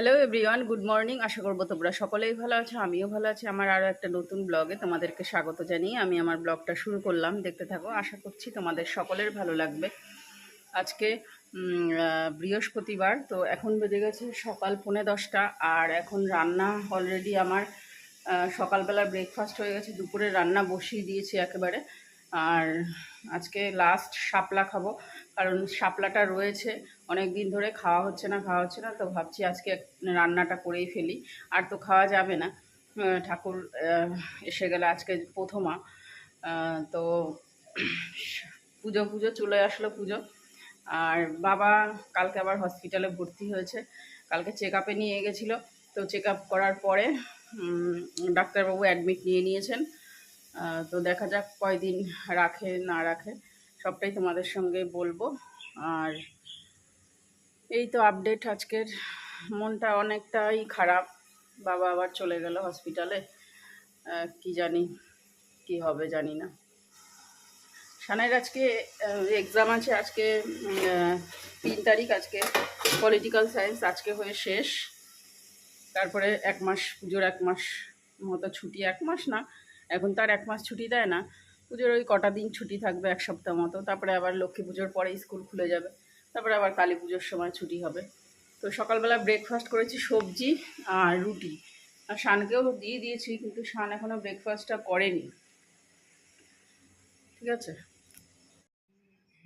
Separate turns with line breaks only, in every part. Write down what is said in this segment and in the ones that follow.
Hello everyone good morning আশা করব তোমরা সকলেই ভালো আছো, আমিও ভালো আছি। আমার আরও একটা নতুন ব্লগে তোমাদেরকে স্বাগত জানিয়ে আমি আমার ব্লগটা শুরু করলাম। দেখতে থাকো, আশা করছি তোমাদের সকলের ভালো লাগবে। আজকে বৃহস্পতিবার, তো এখন বেজে গেছে সকাল পৌনে দশটা, আর এখন রান্না অলরেডি আমার সকালবেলা ব্রেকফাস্ট হয়ে গেছে। দুপুরে রান্না বসিয়ে দিয়েছি একেবারে। আর আজকে লাস্ট শাপলা খাব, কারণ শাপলাটা রয়েছে। অনেক দিন ধরে খাওয়া হচ্ছে না, খাওয়া হচ্ছে না, তো ভাবছি আজকে রান্নাটা করেই ফেলি। আর তো খাওয়া যাবে না। ঠাকুর এসে গেলে আজকে প্রথমা। তো পুজো পুজো, চলে আসলো পুজো। আর বাবা কালকে আবার হসপিটালে ভর্তি হয়েছে। কালকে চেক আপে নিয়ে গেছিল। তো চেক আপ করার পরে ডাক্তারবাবু অ্যাডমিট নিয়ে নিয়েছেন। তো দেখা যাক কয়দিন রাখে, না রাখে। সবটাই তোমাদের সঙ্গে বলব। আর এই তো আপডেট আজকের। মনটা অনেকটাই খারাপ। বাবা আবার চলে গেল হসপিটালে কি জানি, কি হবে জানি না। সানের আজকে এক্সাম আছে আজকে তিন তারিখ আজকে। পলিটিক্যাল সায়েন্স আজকে হয়ে শেষ। তারপরে এক মাস, পুজোর এক মাস মতো ছুটি। এক মাস না, এখন তার এক মাস ছুটি দেয় না। পুজোর ওই কটা দিন ছুটি থাকবে এক সপ্তাহ মতো। তারপরে আবার লক্ষ্মী পুজোর পরে স্কুল খুলে যাবে। তারপরে আবার কালী পুজোর সময় ছুটি হবে। তো সকালবেলা ব্রেকফাস্ট করেছি সবজি আর রুটি। আর শানকেও দিয়ে দিয়েছি কিন্তু শান এখনও ব্রেকফাস্টটা করেনি। ঠিক আছে?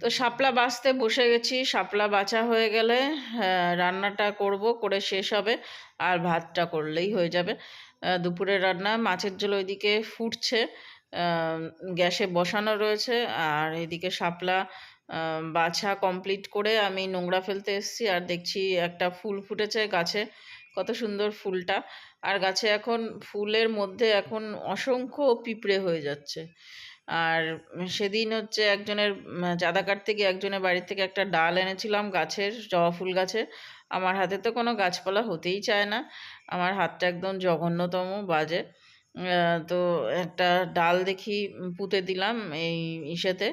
তো শাপলা বাছতে বসে গেছি শাপলা বাছা হয়ে গেলে আহ, রান্নাটা করব করে শেষ হবে। আর ভাতটা করলেই হয়ে যাবে। দুপুরের রান্না মাছের ঝোল ওইদিকে ফুটছে। গ্যাসে বসানো রয়েছে। আর এদিকে শাপলা বাছা কমপ্লিট করে আমি নোংরা ফেলতে এসেছি আর দেখছি একটা ফুল ফুটেছে গাছে। কত সুন্দর ফুলটা। আর গাছে এখন, ফুলের মধ্যে এখন অসংখ্য পিঁপড়ে হয়ে যাচ্ছে। আর সেদিন হচ্ছে একজনের চাঁদা গিয়ে একজনের বাড়ি থেকে একটা ডাল এনেছিলাম গাছের, জবা ফুল গাছের। আমার হাতে তো কোনো গাছপালা হতেই চায় না। আমার হাতটা একদম জঘন্যতম বাজে। তো একটা ডাল দেখি পুঁতে দিলাম এই ইসেতে।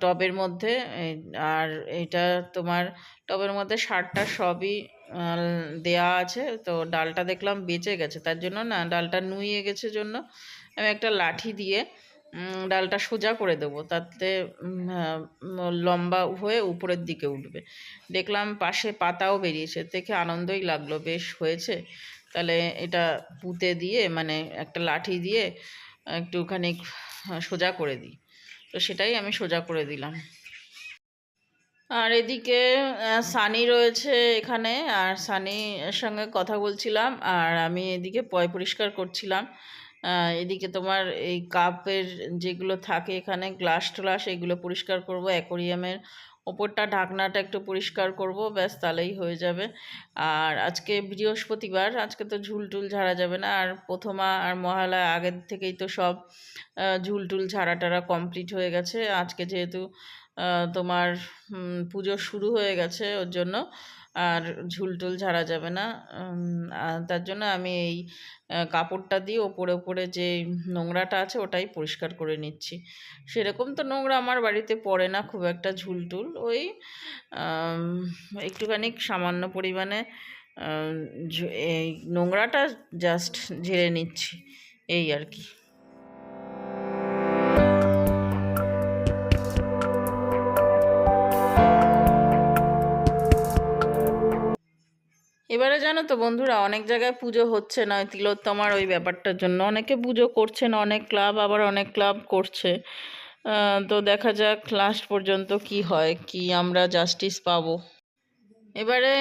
টবের মধ্যে আর এটা তোমার টবের মধ্যে সারটা সবই দেয়া আছে। তো ডালটা দেখলাম বেঁচে গেছে তার জন্য না ডালটা নুয়ে গেছে জন্য আমি একটা লাঠি দিয়ে ডালটা সোজা করে দেবো। তাতে উম, লম্বা হয়ে উপরের দিকে উঠবে। দেখলাম পাশে পাতাও বেরিয়েছে দেখে আনন্দই লাগল বেশ হয়েছে। তাহলে এটা পুঁতে দিয়ে মানে একটা লাঠি দিয়ে একটুখানি সোজা করে দিই। তো সেটাই আমি সোজা করে দিলাম। আর এদিকে সানি রয়েছে এখানে, আর সানির সঙ্গে কথা বলছিলাম, আর আমি এদিকে পয় পরিষ্কার করছিলাম। এদিকে তোমার এই কাপের যেগুলো থাকে এখানে গ্লাস টলাস এগুলো পরিষ্কার করব, অ্যাকোরিয়ামের ওপরটা ঢাকনাটা একটু পরিষ্কার করব, ব্যাস তাহলেই হয়ে যাবে। আর আজকে বৃহস্পতিবার, আজকে তো ঝুল টুল ঝাড়া যাবে না। আর প্রথমা আর মহালয়া আগের থেকেই তো সব ঝুলটুল ঝুল টুল ঝাড়া টাড়া কমপ্লিট হয়ে গেছে। আজকে যেহেতু তোমার পুজো শুরু হয়ে গেছে ওর জন্য আর ঝুল টুল ঝাড়া যাবে না। তার জন্য আমি এই কাপড়টা দিয়ে ওপরে ওপরে যে নোংরাটা আছে ওটাই পরিষ্কার করে নিচ্ছি। সেরকম তো নোংরা আমার বাড়িতে পড়ে না খুব একটা ঝুল টুল। ওই একটুখানি সামান্য পরিমাণে এই নোংরাটা জাস্ট ঝেড়ে নিচ্ছি। এই আর কি। এবারে জানো তো বন্ধুরা, অনেক জায়গায় পুজো হচ্ছে না তিলোত্তমার ওই ব্যাপারটার জন্য। অনেকে পুজো করছে না অনেক ক্লাব, আবার অনেক ক্লাব করছে। তো দেখা যাক লাস্ট পর্যন্ত কি হয়, কি আমরা জাস্টিস পাবো। এবারে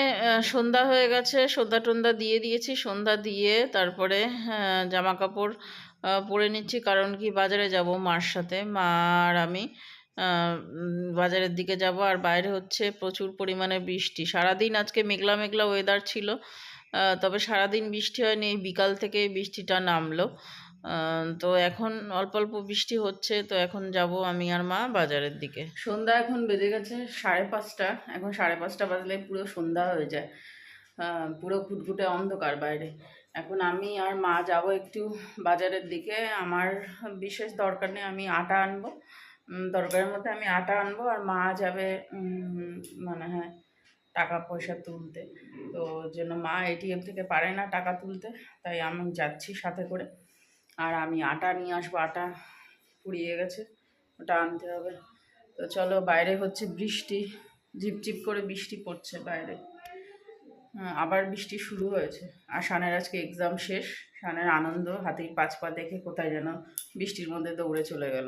সন্ধ্যা হয়ে গেছে, সন্ধ্যা টন্ধা দিয়ে দিয়েছি, সন্ধ্যা দিয়ে তারপরে জামা কাপড় পরে নিচ্ছি, কারণ কি বাজারে যাব মার সাথে, মা আর আমি। বাজারের দিকে যাব। আর বাইরে হচ্ছে প্রচুর পরিমাণে বৃষ্টি। সারাদিন আজকে মেঘলা মেঘলা ওয়েদার ছিল। তবে সারাদিন বৃষ্টি হয়নি। এই বিকাল থেকে বৃষ্টিটা নামলো। তো এখন অল্প অল্প বৃষ্টি হচ্ছে। তো এখন যাব আমি আর মা বাজারের দিকে। সন্ধ্যা এখন বেজে গেছে সাড়ে পাঁচটা। এখন সাড়ে পাঁচটা বাজলে পুরো সন্ধ্যা হয়ে যায়। পুরো ঘুটঘুটে অন্ধকার বাইরে। এখন আমি আর মা যাব একটু বাজারের দিকে। আমার বিশেষ দরকার নেই। আমি আটা আনব। দরকারের মধ্যে আমি আটা আনব আর মা যাবে মানে হ্যাঁ টাকা পয়সা তুলতে। তো জন্য মা এটিএম থেকে পারে না টাকা তুলতে তাই আমি যাচ্ছি সাথে করে। আর আমি আটা নিয়ে আসব আটা পুড়িয়ে গেছে ওটা আনতে হবে। তো চলো বাইরে হচ্ছে বৃষ্টি ঝিপঝিপ করে বৃষ্টি পড়ছে বাইরে। হ্যাঁ, আবার বৃষ্টি শুরু হয়েছে। আর শানের আজকে এক্সাম শেষ শানের আনন্দ হাতির পাঁচ পা দেখে কোথায় যেন বৃষ্টির মধ্যে দৌড়ে চলে গেল।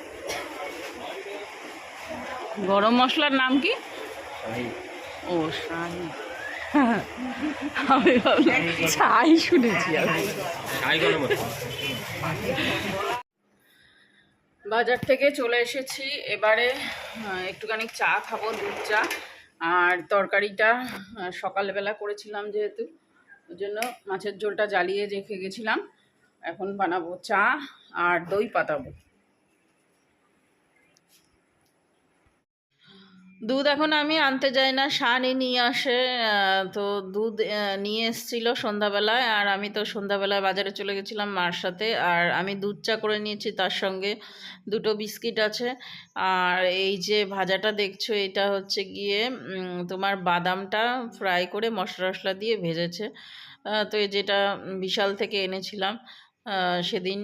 মশলার নাম কি? ও শাহি। আমি ভাবলাম ছাই শুনেছি আমি। বাজার থেকে চলে এসেছি। এবারে একটুখানি চা খাব দুধ চা। আর তরকারিটা সকালবেলা করেছিলাম যেহেতু। ওই জন্য মাছের ঝোলটা জ্বালিয়ে রেখে গেছিলাম। এখন বানাবো চা আর দই পাতাবো। দুধ এখন আমি আনতে যাই না, শানই নিয়ে আসে তো দুধ নিয়ে এসেছিল সন্ধ্যাবেলায়, আর আমি তো সন্ধ্যাবেলায় বাজারে চলে গেছিলাম মার সাথে, আর আমি দুধ চা করে নিয়েছি তার সঙ্গে, দুটো বিস্কিট আছে, আর এই যে ভাজাটা দেখছ, এটা হচ্ছে গিয়ে তোমার বাদামটা ফ্রাই করে মশলা টশলা দিয়ে ভেজেছে তো এই যেটা বিশাল থেকে এনেছিলাম সেদিন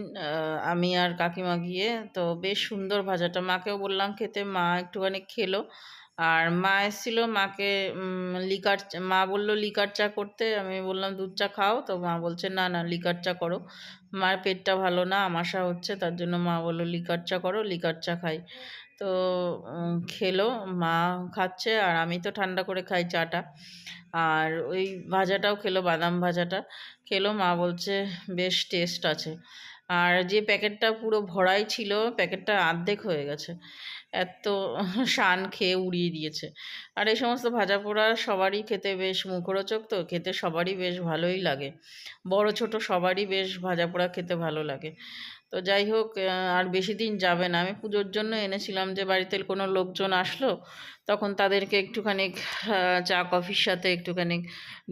আমি আর কাকিমা গিয়ে, তো বেশ সুন্দর ভাজাটা, মাকেও বললাম খেতে, মা একটুখানি খেলো আর মা এসেছিল, মাকে লিকার মা বলল লিকার চা করতে? আমি বললাম, দুধ চা খাও? তো মা বলছে, না না লিকার চা করো। মার পেটটা ভালো না, আমাশা হচ্ছে, তার জন্য মা বলল লিকার চা করো লিকার চা খাই। তো খেলো, মা খাচ্ছে, আর আমি তো ঠান্ডা করে খাই চাটা। আর ওই ভাজাটাও খেলো, বাদাম ভাজাটা। খেলো, মা বলছে, বেশ টেস্ট আছে। আর যে প্যাকেটটা পুরো ভরাই ছিল, প্যাকেটটা অর্ধেক হয়ে গেছে। এত শান খেয়ে উড়িয়ে দিয়েছে। আর এই সমস্ত ভাজা পোড়া সবারই খেতে বেশ মুখরোচক তো, খেতে সবারই বেশ ভালোই লাগে। বড়, ছোট সবারই বেশ ভাজা পোড়া খেতে ভালো লাগে। তো যাই হোক আর বেশি দিন যাবে না। আমি পুজোর জন্য এনেছিলাম যে বাড়িতে কোনো লোকজন আসলো, তখন তাদেরকে একটুখানি চা, কফির সাথে একটুখানি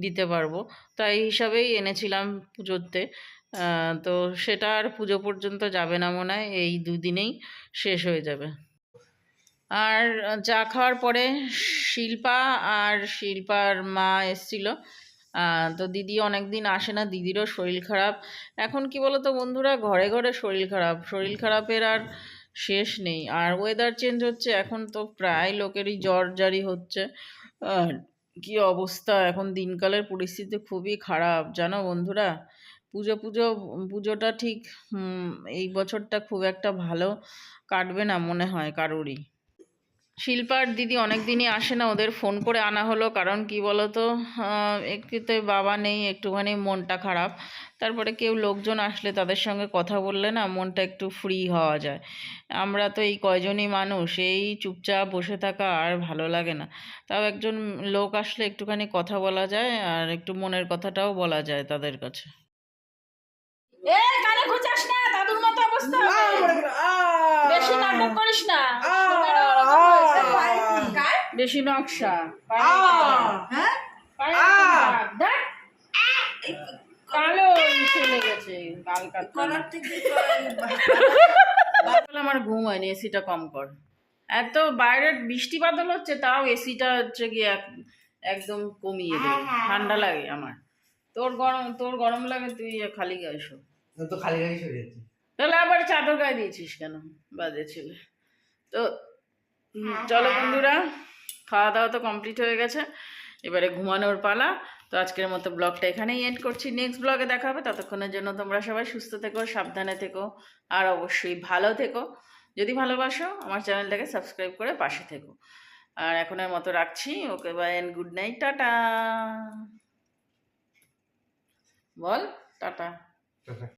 দিতে পারব। তাই হিসাবেই এনেছিলাম পুজোতে। তো সেটা আর পুজো পর্যন্ত যাবে না মনে হয়, এই দুদিনেই শেষ হয়ে যাবে। আর চা খাওয়ার পরে শিল্পা আর শিল্পার মা এসছিল তো দিদি অনেক দিন আসে না, দিদিরও শরীর খারাপ। এখন কি বলো তো বন্ধুরা, ঘরে ঘরে শরীর খারাপ, শরীর খারাপের আর শেষ নেই। আর ওয়েদার চেঞ্জ হচ্ছে, এখন তো প্রায় লোকেরই জ্বর জারি হচ্ছে। কি অবস্থা, এখন দিনকালের পরিস্থিতি খুবই খারাপ, জানো বন্ধুরা? পুজো পুজো, পুজোটা ঠিক এই বছরটা খুব একটা ভালো কাটবে না মনে হয় কারোরই। শিল্পার দিদি অনেক দিনই আসে না, ওদের ফোন করে আনা হলো, কারণ কি বলতো একটিতে বাবা নেই, একটুখানি মনটা খারাপ। তারপরে কেউ লোকজন আসলে তাদের সঙ্গে কথা বললে না, মনটা একটু ফ্রি হওয়া যায়। আমরা তো এই কয়জনই মানুষ, এই চুপচাপ বসে থাকা আর ভালো লাগে না। তাও একজন লোক আসলে একটুখানি কথা বলা যায়, আর একটু মনের কথাটাও বলা যায় তাদের কাছে। এ কানে খোঁচাস না দাদুর মতো অবস্থা বেশি নাটক করিস না। সোনার ওরকম হয়েছে। বেশি নকশা
হ্যাঁ।
কালো চলে গেছে আমার ঘুম হয়নি এসিটা কম কর। এত বাইরে বৃষ্টি বাদল হচ্ছে তাও এসিটা হচ্ছে গিয়ে এক- একদম কমিয়ে দেবে ঠান্ডা লাগে আমার। তোর গরম তোর গরম লাগে তুই খালি গায়ে শো
তো খালি গাড়ি সরে যাচ্ছে।
তাহলে আবার চাদর গায়ে দিয়েছিস কেন? বাজে ছেলে। তো চলো বন্ধুরা খাওয়া দাওয়া তো কমপ্লিট হয়ে গেছে। এবারে ঘুমানোর পালা। তো আজকের মতো ব্লগটা এখানেই এন্ড করছি। নেক্সট ব্লগে দেখা হবে। ততক্ষণের জন্য তোমরা সবাই সুস্থ থেকো সাবধানে থেকো আর অবশ্যই ভালো থেকো। যদি ভালোবাসো আমার চ্যানেলটাকে সাবস্ক্রাইব করে পাশে থেকো। আর এখনের মতো রাখছি। Okay bye and good night tata. Ball tata.